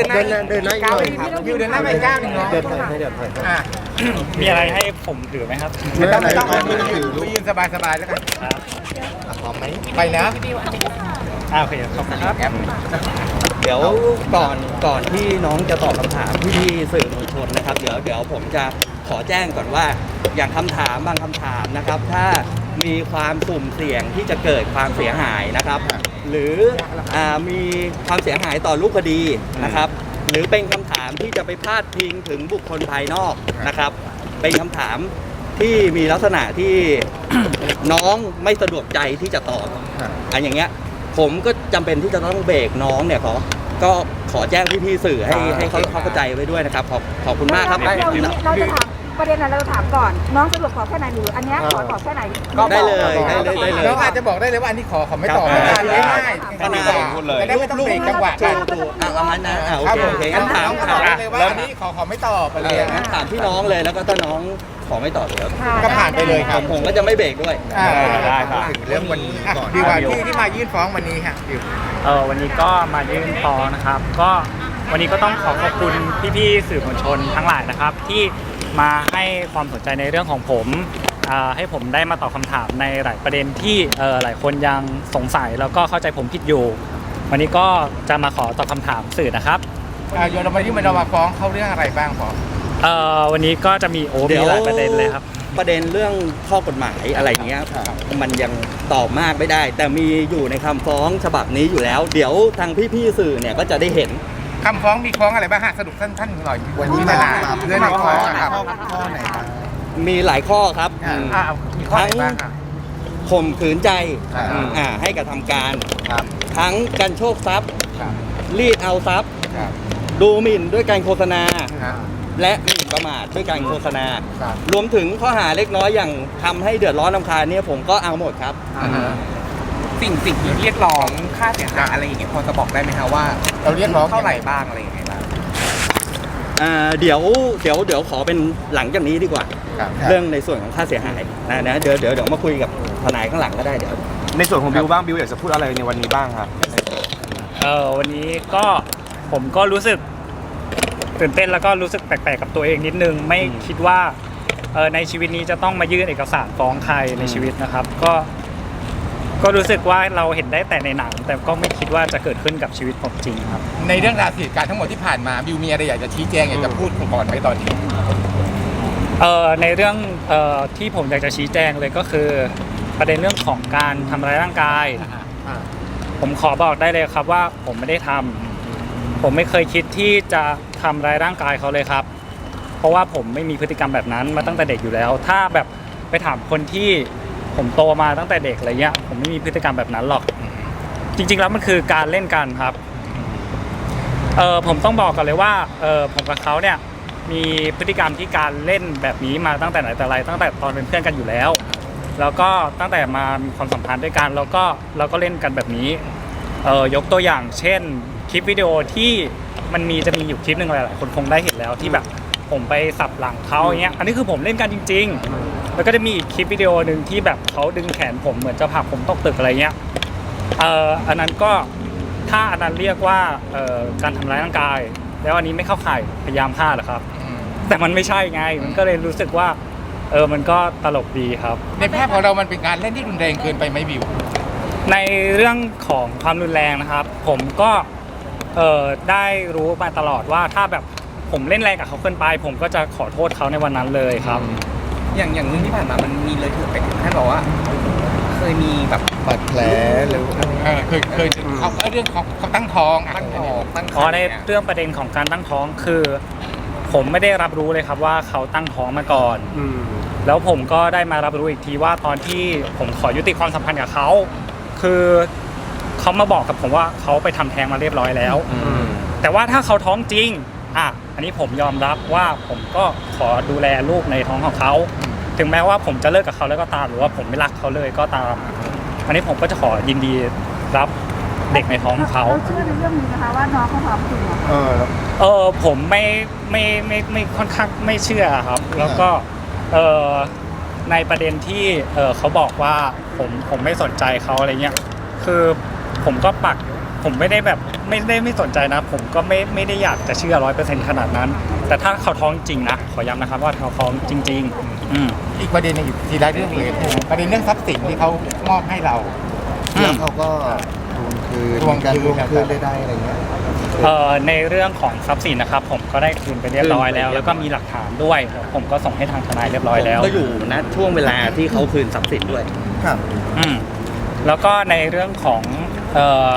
ดินหน้าเดินหน้าเดินหน้าก้าวอีกหน่อยครับยูเดินหน้าไปก้าวหนึ่งเนาะเดินถอยให้เดินถอยอะมีอะไรให้ผมถือไหมครับไม่ต้องไม่ต้องไม่ไม่ต้ต้อองงถืถืออลูกยืนสบายสบายๆแล้วกันครับอะพร้อมไหมไปนะอ่าโอเคขอบคุณครับแอปเดี๋ยวก่อนก่อนที่น้องจะตอบคำถามพี่ๆสื่อมวลชนนะครับ เดี๋ยวเดี๋ยวผมจะขอแจ้งก่อนว่าอย่างคำถามบางคำถามนะครับ ถ้ามีความสุ่มเสี่ยงที่จะเกิดความเสียหายนะครับ หรืออามีความเสียหายต่อรูปคดีนะครับ หรือเป็นคำถามที่จะไปพาดพิงถึงบุคคลภายนอกนะครับ เป็นคำถามที่มีลักษณะที่ น้องไม่สะดวกใจที่จะตอบ อันอย่างเงี้ยผมก็จำเป็นที่จะต้องเบรกน้องเนี่ยขอก็ขอแจ้งพี่ๆสื่อให้ให้เขาเขาเข้าใจไว้ด้วยนะครับขอบขอบคุณมากครับ เราเราจะถาม ประเด็นนั้นเราจะถามก่อน น้องสะดวกขอแค่ไหนหรืออันเนี้ยขอขอแค่ไหนได้เลยได้เลยได้เลย น้องอาจจะบอกได้เลยว่าอันนี้ขอขอไม่ตอบครับง่ายๆง่ายก็น่าพูดเลยได้ไม่ต้องเบรกจังหวะถูกัน กถูกอะเอางั้นนะอะโอครับเคโอเคงั้นถามก็บถาอกมได้เลยว่าอันนี้ขอขอไม่ตอบอะไรเอออย่างเงี้งั้ยนถามพี่น้องเลยแล้วก็ถ้าน้องขอไม่ตอบเดี๋ยวค่ะก็ผ่านไปเลยคผรับมผมก็จะไม่เบรกด้วย อ่าได้ครับ ถึงเรื่องวันนี้อะก่อนดีกว่าที่ที่มายื่นฟ้องวันนี้ค่ะดิว เออวันนี้ก็มายื่นฟ้องนะครับ ก็วันนี้ก็ต้องขอขอบคุณพี่ๆสื่อมวลชนทั้งหลายนะครับ ที่ มาให้ความสนใจในเรื่องของผมอ่าให้ผมได้มาตอบคำถามในหลายประเด็นที่เออหลายคนยังสงสัยแล้วก็เข้าใจผมผิดอยู่ วันนี้ก็จะมาขอตอบคำถามสื่อนะครับอะโยนเรามาที่มันเรามาฟ้องเขาเรื่องอะไรบ้างฟ้องเออวันนี้ก็จะมีโอ้เดี๋มียวหลายประเด็นเลยครับ ประเด็นเรื่องข้อกฎหมายอะไรเงี้ยมันยังตอบมากไม่ได้ แต่มีอยู่ในคำฟ้องฉบับนี้อยู่แล้ว เดี๋ยวทางพี่ๆสื่อเนี่ยก็จะได้เห็น คำฟ้องมีฟ้องอะไรบ้างฮะสรุปสั้นๆหน่อยวันนี้เวมาลามาเรื่องในฟ้องอะครับข้อข้อไหนบ้างมีหลายข้อครับอ่าอ่ามีข้อไหนบ้างอะ ข่มขืนใจอ่าอ่าให้กระทำการ ครับทั้งการโชคทรัพย์ ครับรีดเอาทรัพย์ ครับดูหมิ่นด้วยการโฆษณาฮะและหมิ่นประมาทด้วยการโฆษณา ครับ รวมถึงข้อหาเล็กน้อยอย่างทำให้เดือดร้อนลำคาญเนี่ยผมก็เอาหมดครับ อ่าฮะ สิ่งสิ่งที่เรียกร้องค่าเสียหายอะไรอย่างเงี้ยพอจะบอกได้ไหมคะว่าเราเรียกร้อง เท่าไหร่บ้างอะไรอย่างเงี้ยบ้างอ่าเดี๋ยวเดี๋ยวเดี๋ยวขอเป็นหลังจากนี้ดีกว่าครับเรื่องในส่วนของค่าเสียหายนะนะเดี๋ยวเดี๋ยวเดี๋ยวมาคุยกับทนายข้างหลังก็ได้เดี๋ยว ในส่วนของบิวบ้างบิวอยากจะพูดอะไรในวันนี้บ้างครับ เออวันนี้ก็ผมก็รู้สึกตื่นเต้นแล้วก็รู้สึกแปลกๆกับตัวเองนิดนึง ไม่คิดว่าเออในชีวิตนี้จะต้องมายื่นเอกสารฟ้องใครในชีวิตนะครับ ก็ ก็รู้สึกว่าเราเห็นได้แต่ในหนัง แต่ก็ไม่คิดว่าจะเกิดขึ้นกับชีวิตผมจริงครับ ในเรื่องราวเหตุการณ์ทั้งหมดที่ผ่านมาบิวมีอะไรอยากจะชี้แจงอยากจะพูดก่อนไหมตอนนี้เอ่อในเรื่องเอ่อที่ผมอยากจะชี้แจงเลยก็คือ ประเด็นเรื่องของการทำร้ายร่างกาย ผมขอบอกได้เลยครับว่าผมไม่ได้ทำผมไม่เคยคิดที่จะทำร้ายร่างกายเขาเลยครับ เพราะว่าผมไม่มีพฤติกรรมแบบนั้นมาตั้งแต่เด็กอยู่แล้ว ถ้าแบบไปถามคนที่ ผมโตมาตั้งแต่เด็กอะไรเงี้ยผมไม่มีพฤติกรรมแบบนั้นหรอก จริง ๆ แล้วมันคือการเล่นกันครับเออผมต้องบอกกันเลยว่าเออผมกับเขาเนี่ยมีพฤติกรรมที่การเล่นแบบนี้มาตั้งแต่ไหนแต่ไรตั้งแต่ตอนเป็นเพื่อนกันอยู่แล้ว แล้วก็ตั้งแต่มามีความสัมพันธ์ด้วยกันแล้วก็เราก็เล่นกันแบบนี้เออยกตัวอย่างเช่น คลิปวิดีโอที่มันมีจะมีอยู่คลิปหนึ่งหลายๆคนคงได้เห็นแล้วที่แบบผมไปสับหลังเขาอย่างเงี้ยอันนี้คือผมเล่นกันจริง ๆ แล้วก็จะมีอีกคลิปวิดีโอหนึ่งที่แบบเขาดึงแขนผมเหมือนจะผลักผมตกตึกอะไรเงี้ยเอออันนั้นก็ถ้าอันนั้นเรียกว่าเอ่อการทำร้ายร่างกาย แล้วอันนี้ไม่เข้าข่ายพยายามฆ่าเหรอครับ แต่มันไม่ใช่ไง มันก็เลยรู้สึกว่า เออมันก็ตลกดีครับ ในภาพของเรามันเป็นการเล่นที่รุนแรงเกินไปไหมบิว ในเรื่องของความรุนแรงนะครับ ผมก็เออได้รู้มาตลอดว่าถ้าแบบผมเล่นแรงกับเขาเกินไป ผมก็จะขอโทษเขาในวันนั้นเลยครับ อ ย่างอย่างเรื่องที่ผ่านมามันมีเลยถึงไปถึงขั้นบอกว่า เคยมีแบบบาดแผลหรือเออเคยเคยเขาเอาเรื่องของเขาตั้งท้องอะตั้งท้องตั้งครอ๋อรภ์ในเนี่ยเรื่องประเด็นของการตั้งท้องคือ ผมไม่ได้รับรู้เลยครับว่าเขาตั้งท้องมาก่อน อืมแล้วผมก็ได้มารับรู้อีกทีว่าตอนที่ผมขอยุติความสัมพันธ์กับเขาคือเขามาบอกกับผมว่าเขาไปทำแท้งมาเรียบร้อยแล้ว อืมแต่ว่าถ้าเขาท้องจริงอะ อันนี้ผมยอมรับว่าผมก็ขอดูแลลูกในท้องของเขา ถึงแม้ว่าผมจะเลิกกับเขาแล้วก็ตาม หรือว่าผมไม่รักเขาเลยก็ตาม อันนี้ผมก็จะขอยินดีรับเด็กในท้องของเขาเราเชื่อในเรื่องนี้นะคะว่าน้องเขาท้องจริงเหรอเออแล้วเออผมไม่ไม่ไม่ไม่ค่อนข้างไม่เชื่อครับ แล้วก็เออในประเด็นที่เออเขาบอกว่าผมผมไม่สนใจเขาอะไรเงี้ยคือผมก็ปักผมไม่ได้แบบ ไม่ได้ไม่สนใจนะ ผมก็ไม่ไม่ได้อยากจะเชื่อร้อยเปอร์เซ็นต์ขนาดนั้น แต่ถ้าเขาท้องจริงนะ ขอย้ำนะครับว่าเขาท้องจริง ๆ อืม อีกประเด็นหนึงอีกทีละเรื่องเลยประเด็นเรื่องทรัพย์สินที่เขามอบให้เราอืมแล้วเขาก็ทวงคืนทวงคืน การทวงคืนได้ๆอะไรเงี้ย เอ่อในเรื่องของทรัพย์สินนะครับ ผมก็ได้คืนไปเรียบร้อยแล้ว แล้วก็มีหลักฐานด้วย ผมก็ส่งให้ทางทนายเรียบร้อยแล้วผมก็อยู่นะช่วงเวลาที่เขาคืนทรัพย์สินด้วย ครับ อืมแล้วก็ในเรื่องของเอ่อ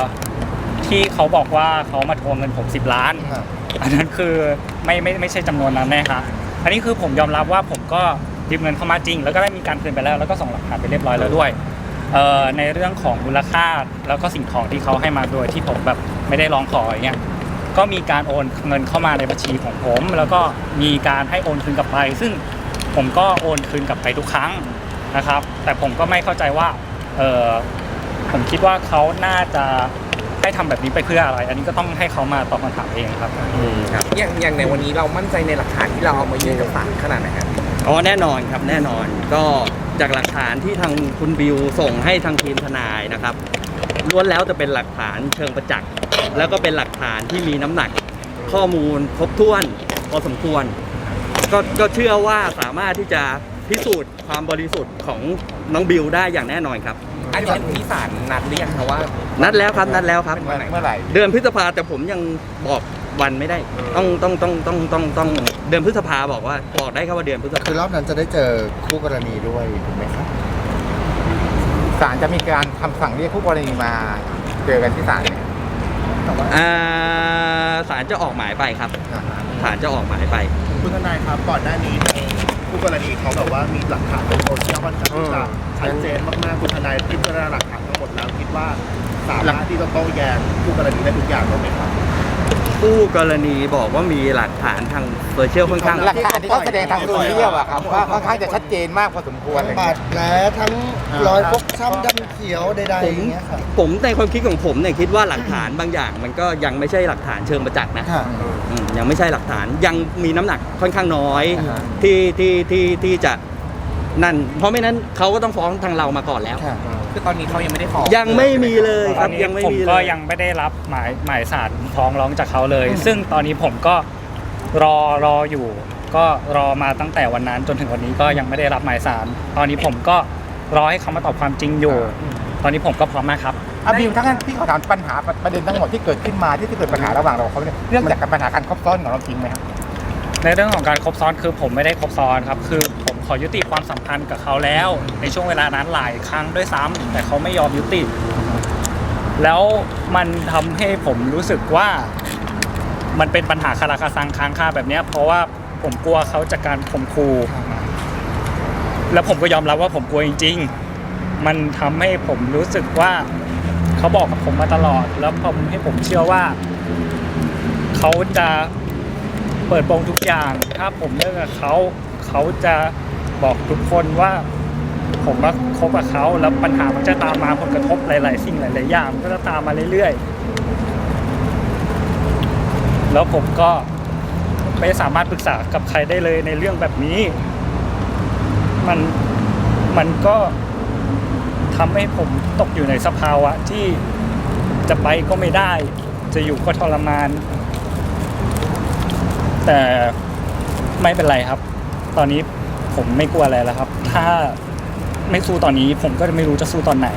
ที่เขาบอกว่าเขามาทวงเงินผม10 ล้านครับอันนั้นคือไม่ไม่ไม่ใช่จำนวนนั้นแน่ครับอันนี้คือผมยอมรับว่าผมก็ยืมเงินเข้ามาจริง แล้วก็ได้มีการคืนไปแล้ว แล้วก็ส่งหลักฐานไปเรียบร้อยแล้วด้วยเอ่อในเรื่องของมูลค่าแล้วก็สิ่งของที่เขาให้มาโดยที่ผมแบบไม่ได้ร้องขออย่างเงี้ยก็มีการโอนเงินเข้ามาในบัญชีของผม แล้วก็มีการให้โอนคืนกลับไป ซึ่งผมก็โอนคืนกลับไปทุกครั้งนะครับ แต่ผมก็ไม่เข้าใจว่าเออผมคิดว่าเขาน่าจะ ให้ทำแบบนี้ไปเพื่ออะไร อันนี้ก็ต้องให้เขามาตอบคำถามเองครับอย่างอย่างในวันนี้เรามั่นใจในหลักฐานที่เราเอามายื่นกับศาลขนาดไหนครับอ๋อแน่นอนครับแน่นอนก็จากหลักฐานที่ทางคุณบิวส่งให้ทางทีมทนายนะครับล้วนแล้วจะเป็นหลักฐานเชิงประจักษ์แล้วก็เป็นหลักฐานที่มีน้ำหนักข้อมูลครบถ้วนพอสมควรก็ก็เชื่อว่าสามารถที่จะพิสูจน์ความบริสุทธิ์ของน้องบิวได้อย่างแน่นอนครับ อันนี้ที่ศาลนัดหรือยังคะว่านัดแล้วครับนัดแล้วครับ เป็นวันไหนเมื่อไหร่เดือนพฤษภาแต่ผมยังบอกวันไม่ได้ ต้องต้องต้องต้องต้องต้องเดือนพฤษภาบอกว่าบอกได้แค่ว่าเดือนพฤษภาคือรอบนั้นจะได้เจอคู่กรณีด้วยถูกไหมครับศาลจะมีการคำสั่งเรียกผู้กรณีมาเจอกันที่ศาลเนี่ยอ่าศาลจะออกหมายไปครับศาลจะออกหมายไป คุณทนายครับก่อนหน้านี้ ผู้กรณีเขาแบบว่ามีหลักฐานในโซเชียลค่อนข้างที่จะชัดเจนมากๆคุณทนายพิจารณาหลักฐานทั้งหมดแล้วคิดว่าสามารถที่จะโต้แย้งผู้กรณีได้ทุกอย่างไหมครับ ผู้กรณีบอกว่ามีหลักฐานทางโซเชียลค่อนข้าง หลักฐานที่เขาแสดงทางโซเชียลอะครับว่าค่อนข้างจะชัดเจนมากพอสมควรทั้งบาดแผลทั้งรอยฟกช้ำดำเขียวใดๆผอมย่างเงี้ยครับ ผมในความคิดของผมเนี่ยคิดว่าหลักฐานบางอย่าง มันก็ยังไม่ใช่หลักฐานเชิงประจักษ์นะค่ะอืมยังไม่ใช่หลักฐานยังมีน้ำหนักค่อนข้างน้อย อ่าฮะ ที่ที่ที่ที่จะนั่น เพราะไม่นั้นเขาก็ต้องฟ้องทางเรามาก่อนแล้ว ค่ะ คือตอนนี้เขายังไม่ได้ขอยังไม่มีเลยตคอรันบนี้ยังไม่ผมมีเลก็ย ยังไม่ได้รับหมายหมายสารฟ้องร้องจากเขาเลย ซึ่งตอนนี้ผมก็รอรออยู่ ก็รอมาตั้งแต่วันนั้นจนถึงวันนี้ก็ยังไม่ได้รับหมายสารตอนนี้ผมก็รอให้เขามาตอบความจริงอยู่ ตอนนี้ผมก็พร้อมมากครับอะบิวทั้งนั้นที่เขาถามปัญหาประเด็นทั้งหมดที่เกิดขึ้นมาที่ที่เกิดปัญหาระหว่างเราเขาเนี่ยเรื่องจากปัญหาการครบซ้อนของเราจริงไหมครับ ในเรื่องของการครบซ้อนคือผมไม่ได้ครบซ้อนครับ คือผม ขอยุติความสัมพันธ์กับเขาแล้ว ในช่วงเวลานั้นหลายครั้งด้วยซ้ำแต่เขาไม่ยอมยุติ แล้วมันทำให้ผมรู้สึกว่า มันเป็นปัญหาคาราคาซังค้างคาแบบเนี้ยเพราะว่าผมกลัวเขาจากการข่มขู่แล้วผมก็ยอมรับว่าผมกลัวจริง ๆ มันทำให้ผมรู้สึกว่าเขาบอกกับผมมาตลอด แล้วผมให้ผมเชื่อว่าเขาจะเปิดโปงทุกอย่าง ถ้าผมเลิกกับเขา เขาจะ บอกทุกคนว่าผมมาคบกับเขาแล้วปัญหามันจะตามมาผลกระทบหลาย ๆ สิ่งหลาย ๆ อย่างก็จะตามมาเรื่อยๆ แล้วผมก็ไม่สามารถปรึกษากับใครได้เลยในเรื่องแบบนี้ มันมันก็ทำให้ผมตกอยู่ในสภาวะที่จะไปก็ไม่ได้ จะอยู่ก็ทรมาน แต่ไม่เป็นไรครับ ตอนนี้ ผมไม่กลัวอะไรแล้วครับ ถ้าไม่สู้ตอนนี้ผมก็จะไม่รู้จะสู้ตอนไหน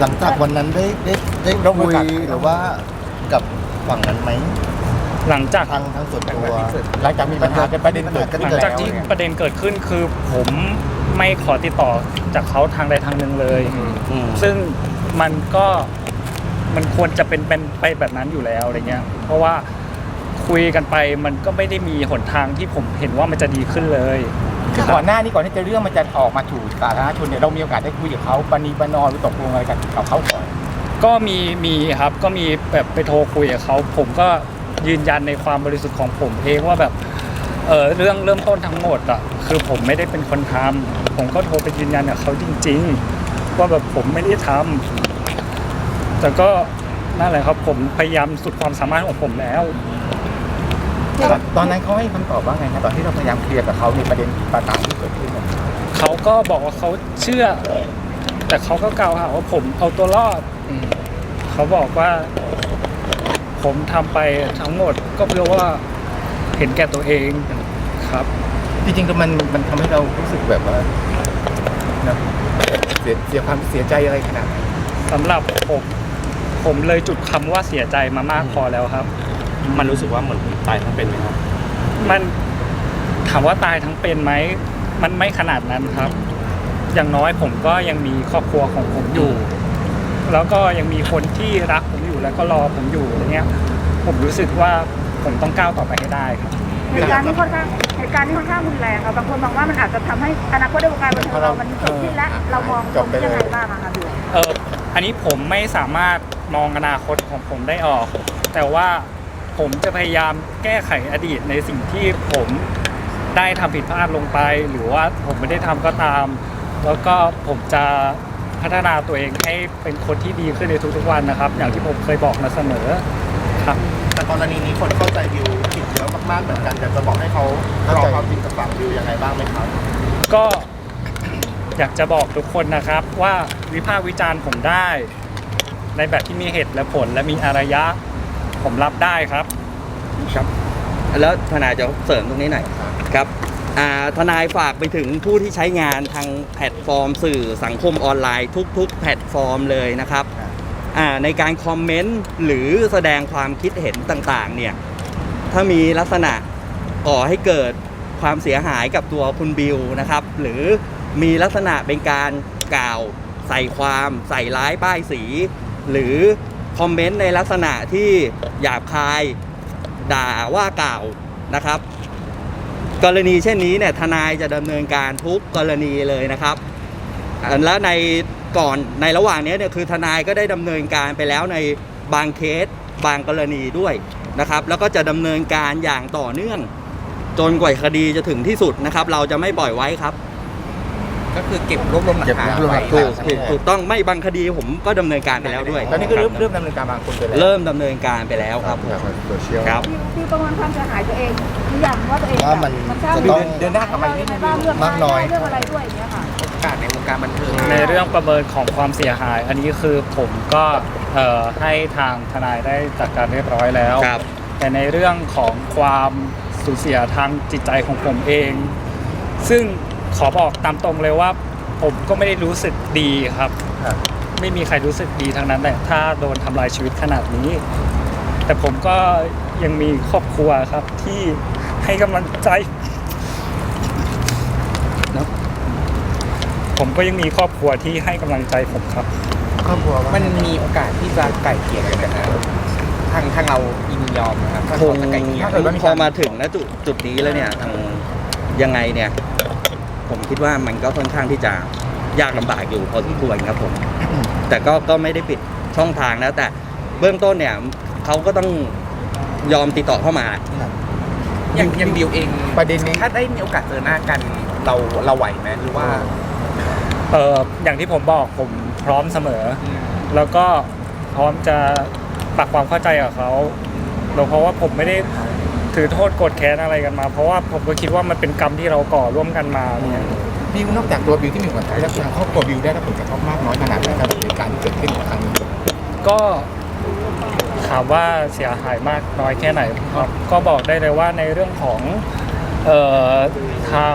หลังจากวันนั้นได้ได้ได้ร่วมมืคุอยกันหรือว่ากับฝั่งนั้นไหมหลังจาก ทางทางส่วนตัว หลังจากมีปัญหาเป็นประเด็นเกิดขึ้นหลังแล้วจากที่ประเด็นเกิดขึ้นคือผมไม่ขอติดต่อจากเขาทางใดทางหนึ่งเลย อืม ซึ่งมันก็มันควรจะเป็นเป็นไปแบบนั้นอยู่แล้วอะไรเงี้ย เพราะว่า คุยกันไปมันก็ไม่ได้มีหนทางที่ผมเห็นว่ามันจะดีขึ้นเลยคือก่อนหน้านี้ก่อนที่จะเรื่องมันจะออกมาถูกสาธารณชนเนี่ยเรามีโอกาสได้คุยกับเขาปณีประนอมหรือตกลงอะไรกันกับเขาก่อนก็มีมีครับก็มีแบบไปโทรคุยกับเขาผมก็ยืนยันในความบริสุทธิ์ของผมเองว่าแบบเออเรื่องเริ่มต้นทั้งหมดอะคือผมไม่ได้เป็นคนทำผมก็โทรไปยืนยันกับเขาจริง ๆ ว่าแบบผมไม่ได้ทำแต่ก็นั่นแหละครับผมพยายามสุดความสามารถของผมแล้ว ตอนนั้นเขาให้คำตอบว่าไงครับตอนที่เราพยายามเคลียร์กับเขาในประเด็นต่างๆที่เกิดขึ้นเนี่ยเขาก็บอกว่าเขาเชื่อ แต่เขาก็กล่าวหาว่าผมเอาตัวรอดเขาบอกว่า ผมทำไปทั้งหมดก็เพราะว่าเห็นแก่ตัวเองครับ จริงๆก็มันมันทำให้เรารู้สึกแบบว่านะเสียเสียความเสียใจอะไรขนาดนั้นสำหรับผม ผมเลยจุดคำว่าเสียใจมามากพอแล้วครับ มันรู้สึกว่าเหมือน ตายทั้งเป็นไหมครับ มันถามว่าตายทั้งเป็นไหม มันไม่ขนาดนั้นครับ อย่างน้อยผมก็ยังมีครอบครัวของผมอยู่ แล้วก็ยังมีคนที่รักผมอยู่แล้วก็รอผมอยู่อะไรเงี้ย ผมรู้สึกว่าผมต้องก้าวต่อไปให้ได้ครับ เหตุการณ์นี้ค่อนข้างเหตุการณ์นี้ค่อนข้างรุนแรงค่ะบางคนมองว่ามันอาจจะทำให้อนาคตในวงการบันเทิงเรามันจบสิ้นและเรามองตรงนี้ยังไงบ้างอะคะบิวเอออันนี้ผมไม่สามารถมองอนาคตของผมได้ออก แต่ว่า ผมจะพยายามแก้ไขอดีตในสิ่งที่ผมได้ทำผิดพลาดลงไป หรือว่าผมไม่ได้ทำก็ตาม แล้วก็ผมจะพัฒนาตัวเองให้เป็นคนที่ดีขึ้นในทุกๆวันนะครับ อย่างที่ผมเคยบอกมาเสมอครับ แต่กรณีนี้คนเข้าใจวิวผิดเยอะมากๆเหมือนกันอยากจะบอกให้เขารอความจริงกับฝั่งวิวยังไงบ้างไหมครับ ก็อยากจะบอกทุกคนนะครับว่าวิพากษ์วิจารณ์ผมได้ ในแบบที่มีเหตุและผลและมีอารยะ ผมรับได้ครับ ครับ แล้วทนายจะเสริมตรงนี้หน่อยครับอ่าทนายฝากไปถึงผู้ที่ใช้งานทางแพลตฟอร์ม สื่อสังคมออนไลน์ทุก ๆ แพลตฟอร์มเลยนะครับอ่าในการคอมเมนต์หรือแสดงความคิดเห็นต่างๆ เนี่ย ถ้ามีลักษณะก่อให้เกิดความเสียหายกับตัวคุณบิวนะครับ หรือมีลักษณะเป็นการกล่าวใส่ความใส่ร้ายป้ายสี หรือ คอมเมนต์ในลักษณะที่หยาบคายด่าว่ากล่าวนะครับ กรณีเช่นนี้เนี่ยทนายจะดำเนินการทุกกรณีเลยนะครับ และในก่อนในระหว่างนี้เนี่ยคือทนายก็ได้ดำเนินการไปแล้วในบางเคสบางกรณีด้วยนะครับ แล้วก็จะดำเนินการอย่างต่อเนื่อง จนกว่าคดีจะถึงที่สุดนะครับ เราจะไม่ปล่อยไว้ครับ ก็คือเก็บรวบรวมหลักฐานเก็บรวบรวมหลัไว้กถูฐานกถูกถูกต้องไม่บางคดีผมก็ดำเนินการไปแล้วด้วยตอนนี้ก็เริ่มเริ่มดำเนินการบางคนไปแล้วเริ่มดำเนินการไปแล้วครับโซเชียล ครับบิวบิวประเมินความเสียหายตัวเองหรือยังว่าตัวเองว่ามันสร้างจะต้องเดินหน้ากลับมาอีกนิดนึงบ้างเรื่องมากน้อย เรื่องอะไรด้วยอย่างเงี้ยค่ะ โอกาสในวงการบันเทิงในเรื่องประเมินของความเสียหาย อันนี้คือผมก็เอ่อให้ทางทนายได้จัดการเรียบร้อยแล้ว ครับ แต่ในเรื่องของความสูญเสียทางจิตใจของผมเอง ซึ่ง ขอบอกตามตรงเลยว่า ผมก็ไม่ได้รู้สึกดีครับ ครับ ไม่มีใครรู้สึกดีทั้งนั้นแหละถ้าโดนทำลายชีวิตขนาดนี้ แต่ผมก็ยังมีครอบครัวครับที่ให้กำลังใจนะผมก็ยังมีครอบครัวที่ให้กำลังใจผมครับ ครอบครัวว่ามันมีโอกาสที่จะไก่เกลี่ยกันนะทางทางเรายินยอมนะครับถ้าคเขางจะไก่เกลี่ยพอมาถึงณจุดจุดนี้แล้วเนี่ยทางยังไงเนี่ย ผมคิดว่ามันก็ค่อนข้างที่จะยากลำบากอยู่พอสมควรครับผม แต่ก็ก็ไม่ได้ปิดช่องทางนะ แต่เบื้องต้นเนี่ยเขาก็ต้องยอมติดต่อเข้ามา อย่างอย่างบิวเองประเด็นนี้ ถ้าได้มีโอกาสเจอหน้ากันเราเราไหวไหมหรือว่าเอออย่างที่ผมบอกผมพร้อมเสมอ แล้วก็พร้อมจะปรับความเข้าใจกับเขาแล้วเพราะว่าผมไม่ได้ ถือโทษโกดแค้นอะไรกันมา เพราะว่าผมก็คิดว่ามันเป็นกรรมที่เราก่อร่วมกันมาเนี่ยบิวนอกจากตัวบิวที่มีผลกระทบแล้วทางครอบครัวบิวได้รับผลกระทบมากน้อยขนาดไหนกับเหตุการณ์ที่เกิดขึ้นในครั้งนี้ก็ถามว่าเสียหายมากน้อยแค่ไหนครับก็บอกได้เลยว่าในเรื่องของเอ่อทาง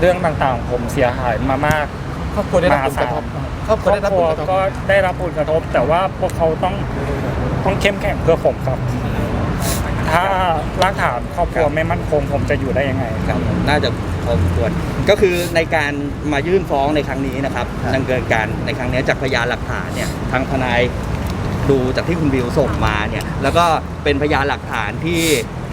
เรื่องต่างๆ ผมเสียหายมามาก ครอบครัวได้รับผลกระทบครอบคครัวรอบได้รับคผรัวลกระทบก็ได้รับผลกระทบ แต่ว่าพวกเขาต้องต้องเข้มแข็งเพื่อผมครับ ถ้ารากฐานครอบครัวไม่มั่นคงผมจะอยู่ได้ยังไงครับน่าจะพอสมควรก็คือในการมายื่นฟ้องในครั้งนี้นะครับดำเนินการในครั้งนี้จากพยานหลักฐานเนี่ยทางทนายดูจากที่คุณบิวส่งมาเนี่ยแล้วก็เป็นพยานหลักฐานที่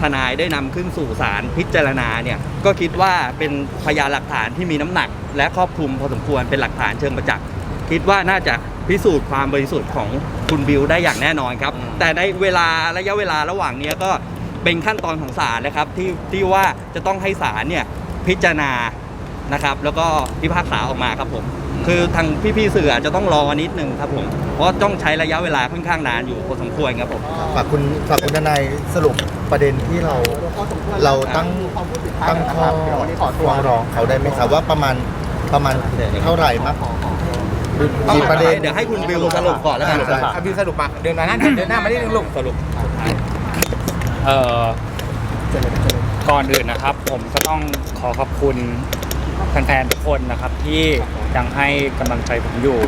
ทนายได้นำขึ้นสู่ศาลพิจารณาเนี่ยก็คิดว่าเป็นพยานหลักฐานที่มีน้ำหนัก และครอบคลุมพอสมควรเป็นหลักฐานเชิงประจักษ์คิดว่าน่าจะพิสูจน์ความบริสุทธิ์ของคุณบิวได้อย่างแน่นอนครับ แต่ในเวลาระยะเวลาระหว่างเนี้ยก็ เป็นขั้นตอนของศาลนะครับที่ที่ว่าจะต้องให้ศาลเนี่ยพิจารณานะครับแล้วก็พิพากษาออกมาครับผม คือทางพี่ๆสื่ออาจจะต้องรอนิดนึงครับผม เพราะต้องใช้ระยะเวลาค่อนข้างนานอยู่พอสมควรครับผม ฝากคุณฝากคุณทนายสรุปประเด็นที่เราเราตั้งตั้งข้อฟ้องร้องเขาได้ไหมครับว่าประมาณประมาณเท่าไหร่มากกี่ประเด็นเดี๋ยวให้คุณบิวสรุปก่อนแล้วกันใช่อะบิวสรุปมาเดินมาหน้าเดินหน้ามาได้นึงลูกสรุป เอ่อก่อนอื่นนะครับ ผมก็ต้องขอขอบคุณแฟนๆทุกคนนะครับ ที่ยังให้กำลังใจผมอยู่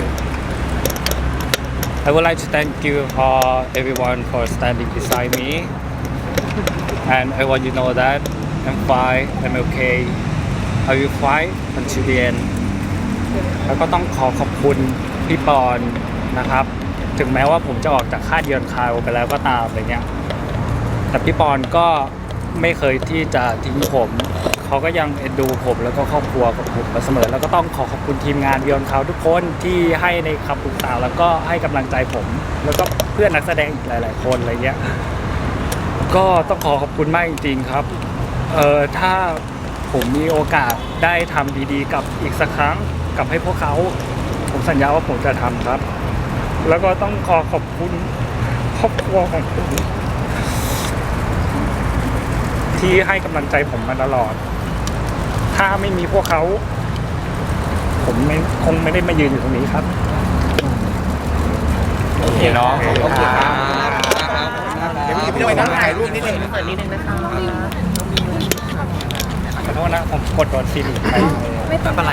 I would like to thank you for everyone for standing beside me and I want you to know that I'm fine I'm okay I will fight until the end แล้วก็ต้องขอขอบคุณพี่ปอนนะครับ ถึงแม้ว่าผมจะออกจากค่ายเยือนคาวไปแล้วก็ตามอะไรเงี้ย แต่พี่ปอนก็ไม่เคยที่จะทิ้งผม เขาก็ยังเอ็นดูผมแล้วก็ครอบครัวของผมมาเสมอ แล้วก็ต้องขอขอบคุณทีมงานเบียนเขาทุกคนที่ให้ในคำปรึกษาแล้วก็ให้กำลังใจผม แล้วก็เพื่อนนักแสดงอีกหลาย ๆ คนอะไรเงี้ยก็ต้องขอขอบคุณมากจริง ๆ ครับเอ่อถ้าผมมีโอกาสได้ทำดีๆ กับอีกสักครั้งกับให้พวกเขา ผมสัญญาว่าผมจะทำครับ แล้วก็ต้องขอขอบคุณครอบครัวของผม ที่ให้กำลังใจผมมาตลอด ถ้าไม่มีพวกเขา ผมไม่คงไม่ได้มายืนอยู่ตรงนี้ครับ โอเคเนาะโอเคครับเดี๋ยวพี่ไปนั่งถ่ายรูปนิดนึงขอโทษนะผมกดโดนฟิลิปไปไม่เป็นไร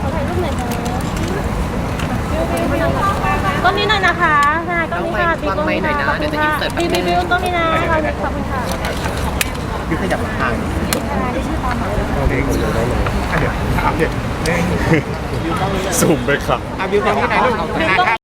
ขอถ่ายรูปหน่อยนะก็นี้หน่อยนะคะใช่ก็นี้ค่ะบีก็นี้นะขอบคุณค่ะบีบีบีก็นี้นะขอบคุณค่ะ พี่ขยับหลังทางที่ชื่อตอนไหนอะเดี๋ยวอะเดี๋ยวซูมไปครับอะบิวตรงนี้ถ่ายรูป